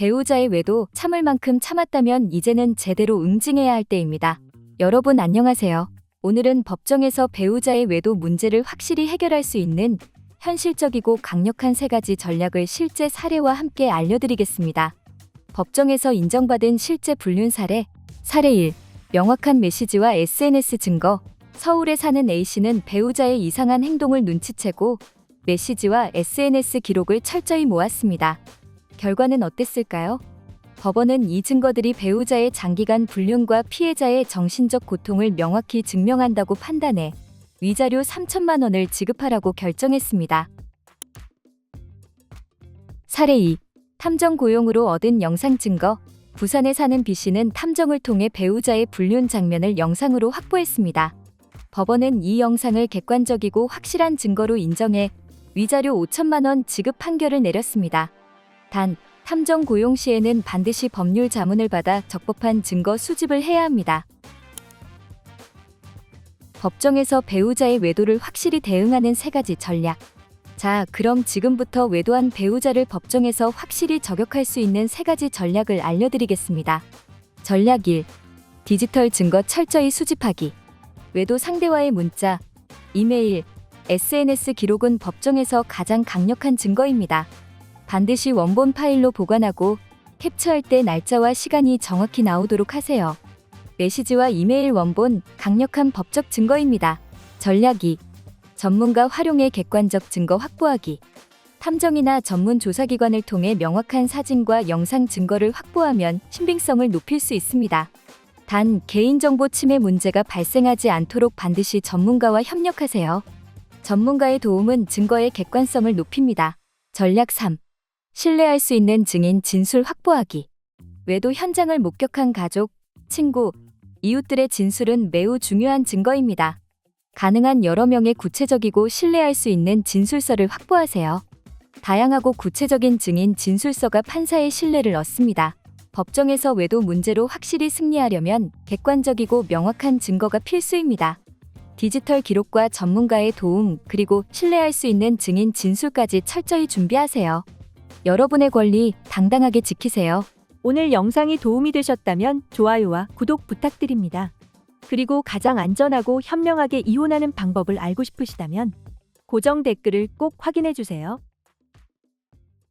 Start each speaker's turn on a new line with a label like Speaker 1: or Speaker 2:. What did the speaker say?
Speaker 1: 배우자의 외도 참을 만큼 참았다면 이제는 제대로 응징해야 할 때입니다. 여러분 안녕하세요. 오늘은 법정에서 배우자의 외도 문제를 확실히 해결할 수 있는 현실적이고 강력한 세 가지 전략을 실제 사례와 함께 알려드리겠습니다. 법정에서 인정받은 실제 불륜 사례, 사례 1. 명확한 메시지와 SNS 증거. 서울에 사는 A씨는 배우자의 이상한 행동을 눈치채고 메시지와 SNS 기록을 철저히 모았습니다. 결과는 어땠을까요? 법원은 이 증거들이 배우자의 장기간 불륜과 피해자의 정신적 고통을 명확히 증명한다고 판단해 위자료 3천만 원을 지급하라고 결정했습니다. 사례 2. 탐정 고용으로 얻은 영상 증거. 부산에 사는 B 씨는 탐정을 통해 배우자의 불륜 장면을 영상으로 확보했습니다. 법원은 이 영상을 객관적이고 확실한 증거로 인정해 위자료 5천만 원 지급 판결을 내렸습니다. 단, 탐정 고용 시에는 반드시 법률 자문을 받아 적법한 증거 수집을 해야 합니다. 법정에서 배우자의 외도를 확실히 대응하는 세 가지 전략. 자, 그럼 지금부터 외도한 배우자를 법정에서 확실히 저격할 수 있는 세 가지 전략을 알려드리겠습니다. 전략 1. 디지털 증거 철저히 수집하기. 외도 상대와의 문자, 이메일, SNS 기록은 법정에서 가장 강력한 증거입니다. 반드시 원본 파일로 보관하고 캡처할 때 날짜와 시간이 정확히 나오도록 하세요. 메시지와 이메일 원본 강력한 법적 증거입니다. 전략 2. 전문가 활용의 객관적 증거 확보하기. 탐정이나 전문 조사기관을 통해 명확한 사진과 영상 증거를 확보하면 신빙성을 높일 수 있습니다. 단 개인정보 침해 문제가 발생하지 않도록 반드시 전문가와 협력하세요. 전문가의 도움은 증거의 객관성을 높입니다. 전략 3. 신뢰할 수 있는 증인 진술 확보하기. 외도 현장을 목격한 가족, 친구, 이웃들의 진술은 매우 중요한 증거입니다. 가능한 여러 명의 구체적이고 신뢰할 수 있는 진술서를 확보하세요. 다양하고 구체적인 증인 진술서가 판사의 신뢰를 얻습니다. 법정에서 외도 문제로 확실히 승리하려면 객관적이고 명확한 증거가 필수입니다. 디지털 기록과 전문가의 도움, 그리고 신뢰할 수 있는 증인 진술까지 철저히 준비하세요. 여러분의 권리 당당하게 지키세요.
Speaker 2: 오늘 영상이 도움이 되셨다면 좋아요와 구독 부탁드립니다. 그리고 가장 안전하고 현명하게 이혼하는 방법을 알고 싶으시다면 고정 댓글을 꼭 확인해 주세요.